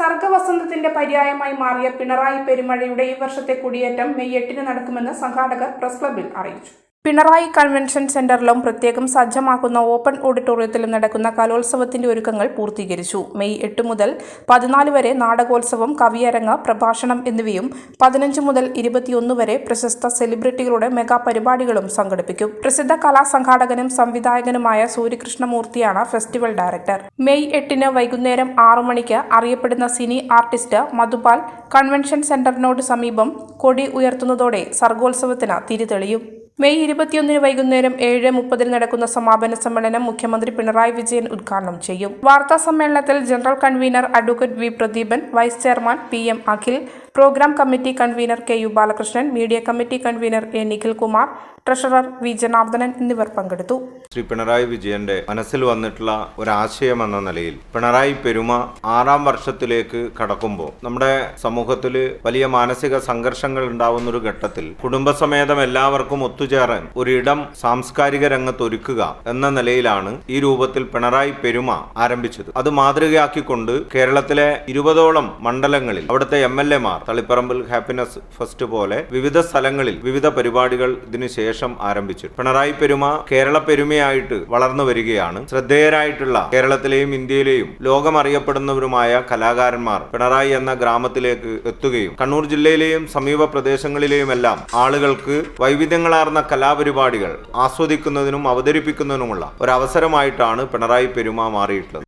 സർഗവസന്തത്തിന്റെ പര്യായമായി മാറിയ പിണറായി പെരുമഴയുടെ ഈ വർഷത്തെ കുടിയേറ്റം മെയ് എട്ടിന് നടക്കുമെന്ന് സംഘാടകർ പ്രസ് ക്ലബിൽ അറിയിച്ചു. പിണറായി കൺവെൻഷൻ സെന്ററിലും പ്രത്യേകം സജ്ജമാക്കുന്ന ഓപ്പൺ ഓഡിറ്റോറിയത്തിലും നടക്കുന്ന കലോത്സവത്തിന്റെ ഒരുക്കങ്ങൾ പൂർത്തീകരിച്ചു. മെയ് എട്ട് മുതൽ പതിനാല് വരെ നാടകോത്സവം കവിയരങ്ങ് പ്രഭാഷണം എന്നിവയും പതിനഞ്ച് മുതൽ ഇരുപത്തിയൊന്ന് വരെ പ്രശസ്ത സെലിബ്രിറ്റികളുടെ മെഗാ പരിപാടികളും സംഘടിപ്പിക്കും. പ്രസിദ്ധ കലാസംഘാടകനും സംവിധായകനുമായ സൂര്യകൃഷ്ണമൂർത്തിയാണ് ഫെസ്റ്റിവൽ ഡയറക്ടർ. മെയ് എട്ടിന് വൈകുന്നേരം ആറു മണിക്ക് അറിയപ്പെടുന്ന സിനി ആർട്ടിസ്റ്റ് മധുപാൽ കൺവെൻഷൻ സെന്ററിനോട് സമീപം കൊടി ഉയർത്തുന്നതോടെ സർഗോത്സവത്തിന് തിരിതെളിയും മെയ് ഇരുപത്തിയൊന്നിന് വൈകുന്നേരം ഏഴ് മുപ്പതിന് നടക്കുന്ന സമാപന സമ്മേളനം മുഖ്യമന്ത്രി പിണറായി വിജയൻ ഉദ്ഘാടനം ചെയ്യും. വാർത്താ സമ്മേളനത്തിൽ general convener advocate V Pradeepan vice chairman P M Akhil programme committee convener K U Balakrishnan media committee convener A Nikhilkumar treasurer V Janardhanan എന്നിവർ പങ്കെടുത്തു. ശ്രീ പിണറായി വിജയന്റെ മനസ്സിൽ വന്നിട്ടുള്ള ഒരാശയം എന്ന നിലയിൽ പിണറായി പെരുമ ആറാം വർഷത്തിലേക്ക് കടക്കുമ്പോൾ നമ്മുടെ സമൂഹത്തിൽ വലിയ മാനസിക സംഘർഷങ്ങൾ ഉണ്ടാവുന്ന ഒരു ഘട്ടത്തിൽ കുടുംബസമേതം എല്ലാവർക്കും ഒത്തുചേരാൻ ഒരിടം സാംസ്കാരിക രംഗത്ത് ഒരുക്കുക എന്ന നിലയിലാണ് ഈ രൂപത്തിൽ പിണറായി പെരുമ ആരംഭിച്ചത്. അത് മാതൃകയാക്കിക്കൊണ്ട് കേരളത്തിലെ ഇരുപതോളം മണ്ഡലങ്ങളിൽ അവിടുത്തെ എം എൽ എമാർ തളിപ്പറമ്പിൽ ഹാപ്പിനെസ് ഫെസ്റ്റ് പോലെ വിവിധ സ്ഥലങ്ങളിൽ വിവിധ പരിപാടികൾ ഇതിനുശേഷം ആരംഭിച്ചു. പിണറായി പെരുമ കേരള പെരുമയായിട്ട് വളർന്നു വരികയാണ്. ശ്രദ്ധേയരായിട്ടുള്ള കേരളത്തിലെയും ഇന്ത്യയിലെയും ലോകമറിയപ്പെടുന്നവരുമായ കലാകാരന്മാർ പിണറായി എന്ന ഗ്രാമത്തിലേക്ക് എത്തുകയും കണ്ണൂർ ജില്ലയിലെയും സമീപ പ്രദേശങ്ങളിലെയുമെല്ലാം ആളുകൾക്ക് വൈവിധ്യങ്ങളാർന്ന കലാപരിപാടികൾ ആസ്വദിക്കുന്നതിനും അവതരിപ്പിക്കുന്നതിനുമുള്ള ഒരവസരമായിട്ടാണ് പിണറായി പെരുമ മാറിയിട്ടുള്ളത്.